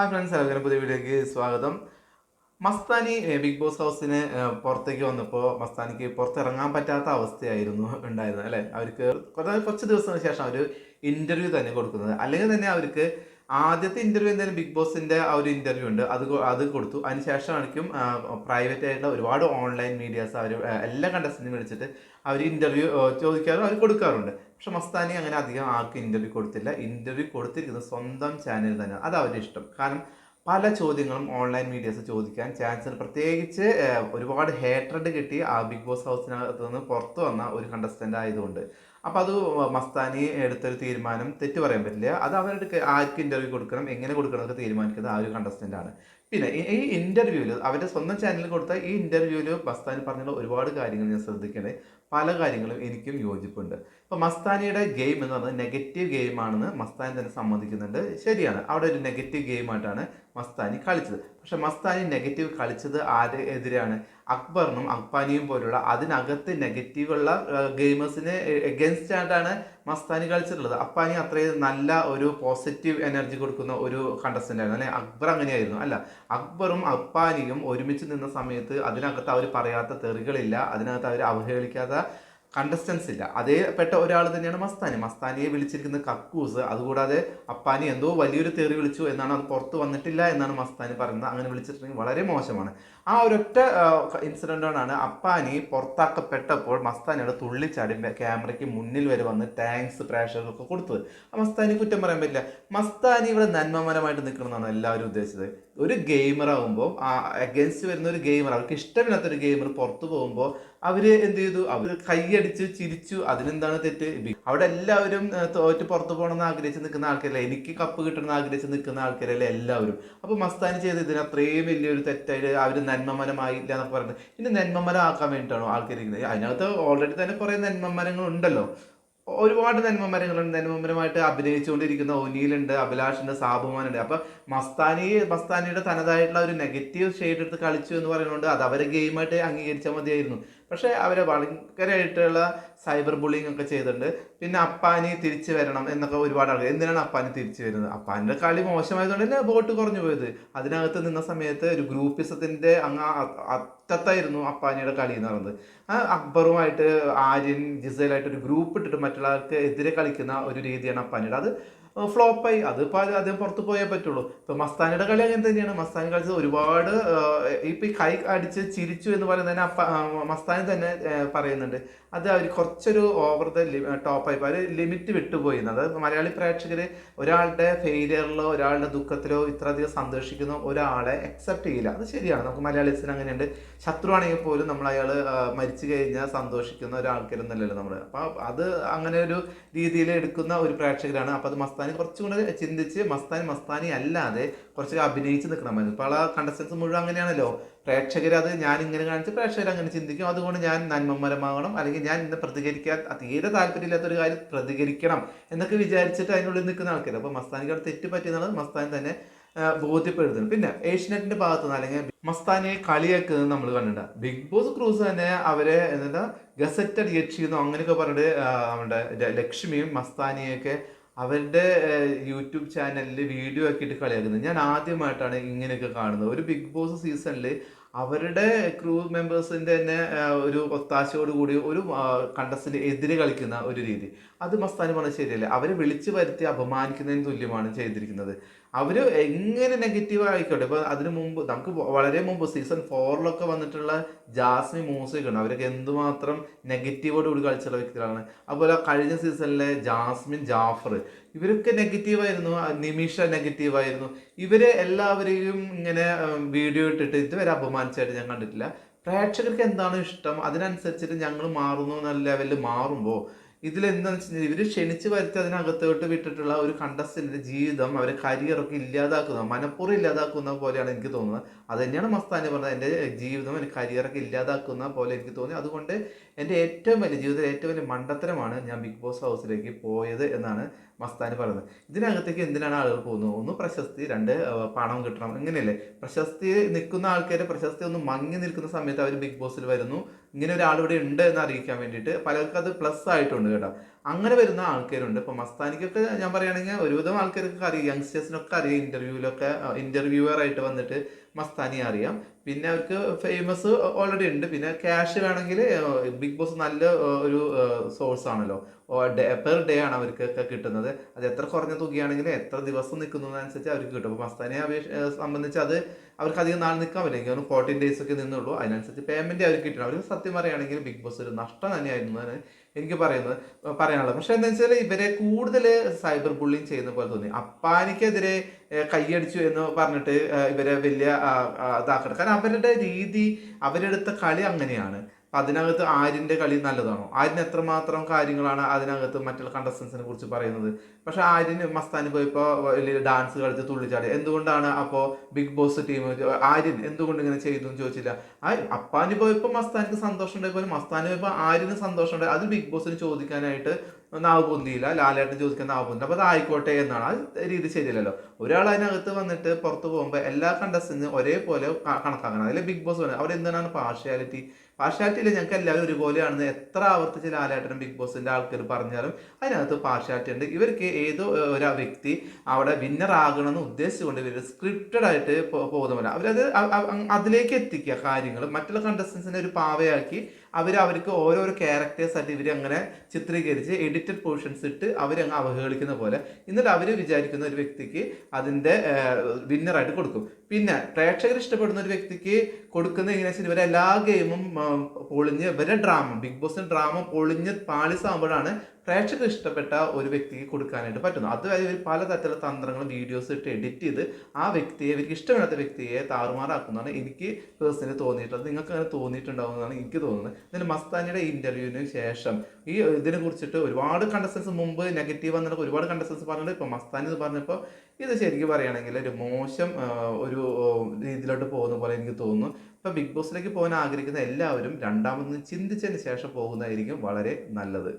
Hi friends എല്ലാവർക്കും പുതിയ വീഡിയോയ്ക്ക് സ്വാഗതം. മസ്താനി ബിഗ് ബോസ് ഹൗസിന് പുറത്തേക്ക് വന്നപ്പോൾ മസ്താനിക്ക് പുറത്തിറങ്ങാൻ പറ്റാത്ത അവസ്ഥയായിരുന്നു ഉണ്ടായിരുന്നത് അല്ലേ? അവർക്ക് കുറേ കുറച്ച് ദിവസത്തിന് ശേഷം അവർ ഇന്റർവ്യൂ തന്നെ കൊടുക്കുന്നത്. അല്ലെങ്കിൽ തന്നെ അവർക്ക് ആദ്യത്തെ ഇന്റർവ്യൂ എന്തായാലും ബിഗ് ബോസിന്റെ ആ ഒരു ഇന്റർവ്യൂ ഉണ്ട്. അത് അത് കൊടുത്തു. അതിനുശേഷമായിരിക്കും പ്രൈവറ്റ് ആയിട്ടുള്ള ഒരുപാട് ഓൺലൈൻ മീഡിയാസ് അവർ എല്ലാ കണ്ടസ്റ്റന്റും വിളിച്ചിട്ട് അവർ ഇന്റർവ്യൂ ചോദിക്കാറും അവർ കൊടുക്കാറുണ്ട്. പക്ഷെ മസ്താനി അങ്ങനെ അധികം ആർക്കും ഇന്റർവ്യൂ കൊടുത്തില്ല. ഇന്റർവ്യൂ കൊടുത്തിരിക്കുന്നത് സ്വന്തം ചാനൽ തന്നെ അത് അവരുടെ ഇഷ്ടം. കാരണം പല ചോദ്യങ്ങളും ഓൺലൈൻ മീഡിയസ് ചോദിക്കാൻ ചാൻസ് പ്രത്യേകിച്ച് ഒരുപാട് ഹേട്രഡ് കിട്ടി ആ ബിഗ് ബോസ് ഹൗസിനകത്ത് നിന്ന് പുറത്തു വന്ന ഒരു കണ്ടസ്റ്റന്റ് ആയതുകൊണ്ട്. അപ്പോൾ അത് മസ്താനി എടുത്തൊരു തീരുമാനം തെറ്റ് പറയാൻ പറ്റില്ല. അത് അവരുടെ ആർക്ക് ഇന്റർവ്യൂ കൊടുക്കണം എങ്ങനെ കൊടുക്കണം എന്നൊക്കെ തീരുമാനിക്കുന്നത് ആ ഒരു കണ്ടസ്റ്റന്റ് ആണ്. പിന്നെ ഈ- ഇന്റർവ്യൂവിൽ അവരുടെ സ്വന്തം ചാനലിൽ കൊടുത്ത ഈ ഇന്റർവ്യൂവിൽ മസ്താനി പറഞ്ഞ ഒരുപാട് കാര്യങ്ങൾ ഞാൻ ശ്രദ്ധിക്കണേ. പല കാര്യങ്ങളും എനിക്കും യോജിപ്പുണ്ട്. ഇപ്പോൾ മസ്താനിയുടെ ഗെയിം എന്ന് പറഞ്ഞാൽ നെഗറ്റീവ് ഗെയിമാണെന്ന് മസ്താനി തന്നെ സമ്മതിക്കുന്നുണ്ട്. ശരിയാണ്. അവിടെ ഒരു നെഗറ്റീവ് ഗെയിമായിട്ടാണ് മസ്താനി കളിച്ചത്. പക്ഷെ മസ്താനി നെഗറ്റീവ് കളിച്ചത് ആരെ എതിരാണ് അക്ബറിനും അക്ബാനിയും പോലുള്ള അതിനകത്ത് നെഗറ്റീവുള്ള ഗെയിമേഴ്സിന് എഗൻസ്റ്റ് ആയിട്ടാണ് മസ്താനി കളിച്ചിട്ടുള്ളത്. അപ്പാനി അത്രയും നല്ല ഒരു പോസിറ്റീവ് എനർജി കൊടുക്കുന്ന ഒരു കണ്ടസ്റ്റന്റ് ആയിരുന്നു. അല്ലെ? അക്ബർ അങ്ങനെയായിരുന്നു. അല്ല അക്ബറും അപ്പാനിയും ഒരുമിച്ച് നിന്ന സമയത്ത് അതിനകത്ത് അവർ പറയാത്ത തെറികളില്ല അതിനകത്ത് അവർ അവഹേളിക്കാത്ത കണ്ടസ്റ്റൻസ് ഇല്ല. അതേ പെട്ട ഒരാൾ തന്നെയാണ് മസ്താനി. മസ്താനിയെ വിളിച്ചിരിക്കുന്ന കക്കൂസ് അതുകൂടാതെ അപ്പാനി എന്തോ വലിയൊരു തെറി വിളിച്ചു എന്നാണ് അത് പുറത്ത് വന്നിട്ടില്ല എന്നാണ് മസ്താനി പറയുന്നത്. അങ്ങനെ വിളിച്ചിട്ടുണ്ടെങ്കിൽ വളരെ മോശമാണ്. ആ ഒരൊറ്റ ഇൻസിഡന്റോടാണ് അപ്പാനി പുറത്താക്കപ്പെട്ടപ്പോൾ മസ്താനിയുടെ തുള്ളിച്ചാടി ക്യാമറയ്ക്ക് മുന്നിൽ വരെ വന്ന് താങ്ക്സ് പ്രേക്ഷകർക്ക് കൊടുത്തത്. ആ മസ്താനി കുറ്റം പറയാൻ പറ്റില്ല. മസ്താനി ഇവിടെ നന്മമരമായിട്ട് നിൽക്കണമെന്നാണ് എല്ലാവരും ഉദ്ദേശിച്ചത്. ഒരു ഗെയിമർ ആകുമ്പോൾ അഗേൻസ്റ്റ് വരുന്ന ഒരു ഗെയിമർ അവർക്ക് ഇഷ്ടമില്ലാത്ത ഒരു ഗെയിമർ പുറത്തു പോകുമ്പോൾ അവർ എന്ത് ചെയ്തു? അവർ കൈയടിച്ച് ചിരിച്ചു. അതിനെന്താണ് തെറ്റ്? അവിടെ എല്ലാവരും തോറ്റ് പുറത്തു പോകണമെന്ന് ആഗ്രഹിച്ച് നിൽക്കുന്ന ആൾക്കാരല്ലേ? എനിക്ക് കപ്പ് കിട്ടണമെന്ന് ആഗ്രഹിച്ച് നിൽക്കുന്ന ആൾക്കാരല്ലേ എല്ലാവരും? അപ്പോൾ മസ്താനി ചെയ്ത് ഇതിന് അത്രയും വലിയൊരു തെറ്റായിട്ട് അവർ നന്മമരമായില്ല എന്നൊക്കെ പറയുന്നത്. ഇനി നന്മമരം ആക്കാൻ വേണ്ടിയിട്ടാണോ ആൾക്കാർ ഇരിക്കുന്നത് അതിനകത്ത് ഓൾറെഡി തന്നെ കുറേ നന്മമരങ്ങൾ ഉണ്ടല്ലോ ഒരുപാട് നന്മമരങ്ങളുണ്ട്. നന്മമരമായിട്ട് അഭിനയിച്ചുകൊണ്ടിരിക്കുന്ന ഒനിയിലുണ്ട് അഭിലാഷുണ്ട് സാബുമാനുണ്ട്. അപ്പൊ മസ്താനി മസ്താനിയുടെ തനതായിട്ടുള്ള ഒരു നെഗറ്റീവ് ഷെയ്ഡ് എടുത്ത് കളിച്ചു എന്ന് പറയുന്നുണ്ട് അത് അവരെ ഗെയിമായിട്ട് അംഗീകരിച്ചാൽ മതിയായിരുന്നു. പക്ഷേ അവരെ ഭയങ്കരമായിട്ടുള്ള സൈബർ ബുള്ളിങ് ഒക്കെ ചെയ്തിട്ടുണ്ട്. പിന്നെ അപ്പാനി തിരിച്ചു വരണം എന്നൊക്കെ ഒരുപാട് ആൾക്കാർ എന്തിനാണ് അപ്പാനി തിരിച്ചു വരുന്നത്? അപ്പാനിന്റെ കളി മോശമായതുകൊണ്ട് തന്നെ വോട്ട് കുറഞ്ഞു പോയത്. അതിനകത്ത് നിന്ന സമയത്ത് ഒരു ഗ്രൂപ്പിസത്തിന്റെ അങ്ങ് അറ്റത്തായിരുന്നു അപ്പാനിയുടെ കളി എന്ന് പറയുന്നത്. അക്ബറുമായിട്ട് ആര്യൻ ജിസയിലായിട്ട് ഒരു ഗ്രൂപ്പ് ഇട്ടിട്ട് മറ്റുള്ളവർക്ക് എതിരെ കളിക്കുന്ന ഒരു രീതിയാണ് അപ്പാനിയുടെ. അത് ഫ്ലോപ്പായി. അത് ഇപ്പോൾ അത് അദ്ദേഹം പുറത്ത് പോയേ പറ്റുള്ളൂ. ഇപ്പൊ മസ്താനിയുടെ കളി അങ്ങനെ തന്നെയാണ്. മസ്താനി കളിച്ചത് ഒരുപാട് ഇപ്പൊ ഈ കൈ അടിച്ച് ചിരിച്ചു എന്ന് പറയുന്നതിന് അപ്പ ആഹ്, മസ്താനി തന്നെ പറയുന്നുണ്ട്. അത് അവർ കുറച്ചൊരു ഓവർ ദ ടോപ്പായി അവർ ലിമിറ്റ് വിട്ടുപോയി. അതായത് അത് മലയാളി പ്രേക്ഷകർ ഒരാളുടെ ഫെയിലിയറിലോ ഒരാളുടെ ദുഃഖത്തിലോ ഇത്രയധികം സന്തോഷിക്കുന്ന ഒരാളെ അക്സെപ്റ്റ് ചെയ്യില്ല. അത് ശരിയാണ്. നമുക്ക് മലയാളീസിന് അങ്ങനെയുണ്ട്. ശത്രുവാണെങ്കിൽ പോലും നമ്മൾ അയാൾ മരിച്ചു കഴിഞ്ഞാൽ സന്തോഷിക്കുന്ന ഒരാൾക്കാരൊന്നല്ലല്ലോ നമ്മൾ അപ്പോൾ അത് അങ്ങനെ ഒരു രീതിയിൽ എടുക്കുന്ന ഒരു പ്രേക്ഷകരാണ്. അപ്പോൾ അത് മസ്താനി കുറച്ചും കൂടെ ചിന്തിച്ച് മസ്താനി മസ്താനി അല്ലാതെ കുറച്ച് അഭിനയിച്ച് നിൽക്കണം. ഇപ്പോൾ ആ കണ്ടസ്റ്റൻസ് മുഴുവൻ അങ്ങനെയാണല്ലോ. പ്രേക്ഷകർ അത് ഞാൻ ഇങ്ങനെ കാണിച്ച് പ്രേക്ഷകർ അങ്ങനെ ചിന്തിക്കും. അതുകൊണ്ട് ഞാൻ നന്മമരമാകണം. അല്ലെങ്കിൽ ഞാൻ ഇന്ന് പ്രതികരിക്കാൻ തീരെ താല്പര്യമില്ലാത്ത ഒരു കാര്യം പ്രതികരിക്കണം എന്നൊക്കെ വിചാരിച്ചിട്ട് അതിനുള്ളിൽ നിൽക്കുന്ന ആൾക്കാർ അപ്പോൾ മസ്താനിക്ക് അവിടെ തെറ്റ് പറ്റിയെന്നുള്ളത് മസ്താൻ തന്നെ ബോധ്യപ്പെടുത്തുന്നു. പിന്നെ ഏഷ്യനെറ്റിന്റെ ഭാഗത്തു നിന്ന് അല്ലെങ്കിൽ മസ്താനിയെ കളിയാക്കുന്നത് നമ്മൾ കണ്ടിട്ടുണ്ട്. ബിഗ് ബോസ് ക്രൂസ് തന്നെ അവരെ എന്താ ഗസറ്റഡ് യക്ഷിയെന്നോ അങ്ങനെയൊക്കെ പറഞ്ഞിട്ട് നമ്മുടെ ലക്ഷ്മിയും മസ്താനിയൊക്കെ അവരുടെ യൂട്യൂബ് ചാനലിൽ വീഡിയോ ആക്കിയിട്ട് കളിയാക്കുന്നത്. ഞാൻ ആദ്യമായിട്ടാണ് ഇങ്ങനെയൊക്കെ കാണുന്നത്. ഒരു ബിഗ് ബോസ് സീസണിൽ അവരുടെ ക്രൂ മെമ്പേഴ്സിന്റെ തന്നെ ഒരു ഒത്താശയോട് കൂടി ഒരു കണ്ടസ്റ്റിന് എതിരെ കളിക്കുന്ന ഒരു രീതി. അത് മസ്താനി പറഞ്ഞത് ശരിയല്ല. അവരെ വിളിച്ചു വരുത്തി അപമാനിക്കുന്നതിന് തുല്യമാണ് ചെയ്തിരിക്കുന്നത്. അവർ എങ്ങനെ നെഗറ്റീവ് ആയിക്കോട്ടെ. ഇപ്പൊ അതിന് മുമ്പ് നമുക്ക് വളരെ മുമ്പ് സീസൺ ഫോറിലൊക്കെ വന്നിട്ടുള്ള ജാസ്മി മൂസയൊക്കെ ഉണ്ട് അവരൊക്കെ എന്തുമാത്രം നെഗറ്റീവോട് കൂടി കളിച്ചുള്ള വ്യക്തികളാണ്. അതുപോലെ കഴിഞ്ഞ സീസണിലെ ജാസ്മിൻ ജാഫർ. ഇവരൊക്കെ നെഗറ്റീവായിരുന്നു നിമിഷ നെഗറ്റീവായിരുന്നു ഇവരെ എല്ലാവരെയും ഇങ്ങനെ വീഡിയോ ഇട്ടിട്ട് ഇതുവരെ അപമാനിച്ചായിട്ട് ഞാൻ കണ്ടിട്ടില്ല. പ്രേക്ഷകർക്ക് എന്താണ് ഇഷ്ടം? അതിനനുസരിച്ചിട്ട് ഞങ്ങൾ മാറുന്നു എന്ന ലെവലിൽ മാറുമ്പോൾ ഇതിൽ എന്താണെന്ന് വെച്ചാൽ ഇവർ ക്ഷണിച്ച് വരുത്തി അതിനകത്തോട്ട് വിട്ടിട്ടുള്ള ഒരു കണ്ടസ്റ്റന്റിന്റെ ജീവിതം അവരെ കരിയറൊക്കെ ഇല്ലാതാക്കുന്ന മനഃപൂർവം ഇല്ലാതാക്കുന്ന പോലെയാണ് എനിക്ക് തോന്നുന്നത്. അത് തന്നെയാണ് മസ്താനി പറഞ്ഞത്. എന്റെ ജീവിതം എന്റെ കരിയറൊക്കെ ഇല്ലാതാക്കുന്ന പോലെ എനിക്ക് തോന്നി. അതുകൊണ്ട് എന്റെ ഏറ്റവും വലിയ ജീവിതത്തിലെ ഏറ്റവും വലിയ മണ്ടത്തരമാണ് ഞാൻ ബിഗ് ബോസ് ഹൗസിലേക്ക് പോയത് എന്നാണ് മസ്താനി പറയുന്നത്. ഇതിനകത്തേക്ക് എന്തിനാണ് ആളുകൾ പോകുന്നത്? ഒന്ന് പ്രശസ്തി രണ്ട് പണം കിട്ടണം. ഇങ്ങനെയല്ലേ? പ്രശസ്തി നിൽക്കുന്ന ആൾക്കാരെ പ്രശസ്തി ഒന്ന് മങ്ങി നിൽക്കുന്ന സമയത്ത് അവർ ബിഗ് ബോസിൽ വരുന്നു. ഇങ്ങനെ ഒരാൾ ഇവിടെ ഉണ്ട് എന്ന് അറിയിക്കാൻ വേണ്ടിയിട്ട് പലർക്കും അത് പ്ലസ് ആയിട്ടുണ്ട് കേട്ടോ. അങ്ങനെ വരുന്ന ആൾക്കാരുണ്ട്. ഇപ്പൊ മസ്താനിക്കൊക്കെ ഞാൻ പറയുകയാണെങ്കിൽ ഒരുവിധം ആൾക്കാർക്ക് അറിയാം. യങ്സ്റ്റേഴ്സിനൊക്കെ അറിയാം. ഇന്റർവ്യൂവിലൊക്കെ ഇന്റർവ്യൂവർ ആയിട്ട് വന്നിട്ട് മസ്താനി അറിയാം. പിന്നെ അവർക്ക് ഫേമസ് ഓൾറെഡി ഉണ്ട്. പിന്നെ ക്യാഷ് വേണമെങ്കിൽ ബിഗ് ബോസ് നല്ല ഒരു സോഴ്സ് ആണല്ലോ. പെർ ഡേ ആണ് അവർക്കൊക്കെ കിട്ടുന്നത്. അത് എത്ര കുറഞ്ഞ തുകയാണെങ്കിലും എത്ര ദിവസം നിൽക്കുന്നതനുസരിച്ച് അവർക്ക് കിട്ടും. അപ്പോൾ മസ്താനിയെ സംബന്ധിച്ച് അത് അവർക്ക് അധികം നാൾ നിൽക്കാൻ പറ്റില്ല. കാരണം ഫോർട്ടീൻ ഡേയ്സ് ഒക്കെ നിന്നുള്ളൂ. അതിനനുസരിച്ച് പേയ്മെന്റ് അവർക്ക് കിട്ടണം. അവർ സത്യം പറയുകയാണെങ്കിൽ ബിഗ് ബോസ് ഒരു നഷ്ടം തന്നെയായിരുന്നു എനിക്ക് പറയുന്നത് പറയാനുള്ളത്. പക്ഷെ എന്താ വെച്ചാൽ ഇവരെ കൂടുതൽ സൈബർ ബുള്ളിങ് ചെയ്യുന്ന പോലെ തോന്നി. അപ്പാനിക്കെതിരെ കൈയടിച്ചു എന്ന് പറഞ്ഞിട്ട് ഇവരെ വലിയ ഇതാക്കണം. കാരണം അവരുടെ രീതി അവരെടുത്ത കളി അങ്ങനെയാണ്. അതിനകത്ത് ആര്യന്റെ കളി നല്ലതാണോ? ആര്യന് എത്രമാത്രം കാര്യങ്ങളാണ് അതിനകത്ത് മറ്റുള്ള കണ്ടസ്റ്റൻസിനെ കുറിച്ച് പറയുന്നത്? പക്ഷേ ആര്യന് മസ്താനി പോയപ്പോൾ വലിയ ഡാൻസ് കളിച്ച് തുള്ളിച്ചാടി. എന്തുകൊണ്ടാണ് അപ്പോൾ ബിഗ് ബോസ് ടീം ആര്യൻ എന്തുകൊണ്ട് ഇങ്ങനെ ചെയ്തു എന്ന് ചോദിച്ചില്ല? ആ അപ്പാനി പോയപ്പോൾ മസ്താനിക്ക് സന്തോഷം പോലെ മസ്താനി പോയപ്പോൾ ആര്യന് സന്തോഷം ഉണ്ടായി അത് ബിഗ് ബോസിന് ചോദിക്കാനായിട്ട് നാവ് പൊന്തിയില്ല ലാലേട്ടൻ ചോദിക്കാൻ നാവ് പൊന്തില്ല അപ്പൊ അത് ആയിക്കോട്ടെ എന്നാണ്. ആ രീതി ശരിയല്ലല്ലോ. ഒരാൾ അതിനകത്ത് വന്നിട്ട് പുറത്ത് പോകുമ്പോൾ എല്ലാ കണ്ടസ്റ്റൻസിനും ഒരേപോലെ കണക്കാക്കണം. അതിൽ ബിഗ് ബോസ് പറയുന്നത് അവിടെ എന്താണ് പാർഷ്യാലിറ്റി പാർഷ്യാലിറ്റിയിൽ ഞങ്ങൾക്ക് എല്ലാവരും ഒരുപോലെയാണെന്ന് എത്ര ആവർത്തിച്ച് ലാലേട്ടനും ബിഗ് ബോസിന്റെ ആൾക്കാർ പറഞ്ഞാലും അതിനകത്ത് പാർഷ്യാലിറ്റി ഉണ്ട്. ഇവർക്ക് ഏതോ ഒരു വ്യക്തി അവിടെ വിന്നർ ആകണമെന്ന് ഉദ്ദേശിച്ചുകൊണ്ട് ഇവർ സ്ക്രിപ്റ്റഡ് ആയിട്ട് പോകുന്നില്ല അവരത് അതിലേക്ക് എത്തിക്കുക കാര്യങ്ങൾ മറ്റുള്ള കണ്ടസ്റ്റൻസിനെ ഒരു പാവയാക്കി അവർ അവർക്ക് ഓരോരോ ക്യാരക്ടേഴ്സ് ആയിട്ട് ഇവർ അങ്ങനെ ചിത്രീകരിച്ച് എഡിറ്റഡ് പോർഷൻസ് ഇട്ട് അവരങ്ങ് അവഹേളിക്കുന്ന പോലെ. എന്നിട്ട് അവർ വിചാരിക്കുന്ന ഒരു വ്യക്തിക്ക് അതിന്റെ വിന്നറായിട്ട് കൊടുക്കും. പിന്നെ പ്രേക്ഷകർ ഇഷ്ടപ്പെടുന്ന ഒരു വ്യക്തിക്ക് കൊടുക്കുന്ന എങ്ങനെയാ വെച്ചാൽ ഇവരെ എല്ലാ ഗെയിമും പൊളിഞ്ഞ് ഇവരെ ഡ്രാമ ബിഗ് ബോസിന്റെ ഡ്രാമ പൊളിഞ്ഞ് പാളിസാകുമ്പോഴാണ് പ്രേക്ഷകർ ഇഷ്ടപ്പെട്ട ഒരു വ്യക്തിക്ക് കൊടുക്കാനായിട്ട് പറ്റുന്നു. അതുവരെ ഇവർ പലതരത്തിലുള്ള തന്ത്രങ്ങളും വീഡിയോസ് ഇട്ട് എഡിറ്റ് ചെയ്ത് ആ വ്യക്തിയെ ഇവർക്ക് ഇഷ്ടമില്ലാത്ത വ്യക്തിയെ താറുമാറാക്കുന്നതാണ് എനിക്ക് പേഴ്സണലി തോന്നിയിട്ടുള്ളത്. നിങ്ങൾക്ക് അങ്ങനെ തോന്നിയിട്ടുണ്ടാവുന്നതാണ് എനിക്ക് തോന്നുന്നത്. ഇതിന് മസ്താനിയുടെ ഇന്റർവ്യൂവിന് ശേഷം ഈ ഇതിനെ കുറിച്ചിട്ട് ഒരുപാട് കണ്ടസ്റ്റൻസ് മുമ്പ് നെഗറ്റീവ് വന്നിട്ട് ഒരുപാട് കണ്ടസ്റ്റൻസ് പറഞ്ഞിട്ട് ഇപ്പോൾ മസ്താനി എന്ന് പറഞ്ഞപ്പോൾ ഇത് ശരിക്കും പറയുകയാണെങ്കിൽ ഒരു മോശം ഒരു രീതിയിലോട്ട് പോകുന്ന പോലെ എനിക്ക് തോന്നുന്നു. ഇപ്പം ബിഗ് ബോസിലേക്ക് പോകാൻ ആഗ്രഹിക്കുന്ന എല്ലാവരും രണ്ടാമത് ചിന്തിച്ചതിന് ശേഷം പോകുന്നതായിരിക്കും വളരെ നല്ലത്.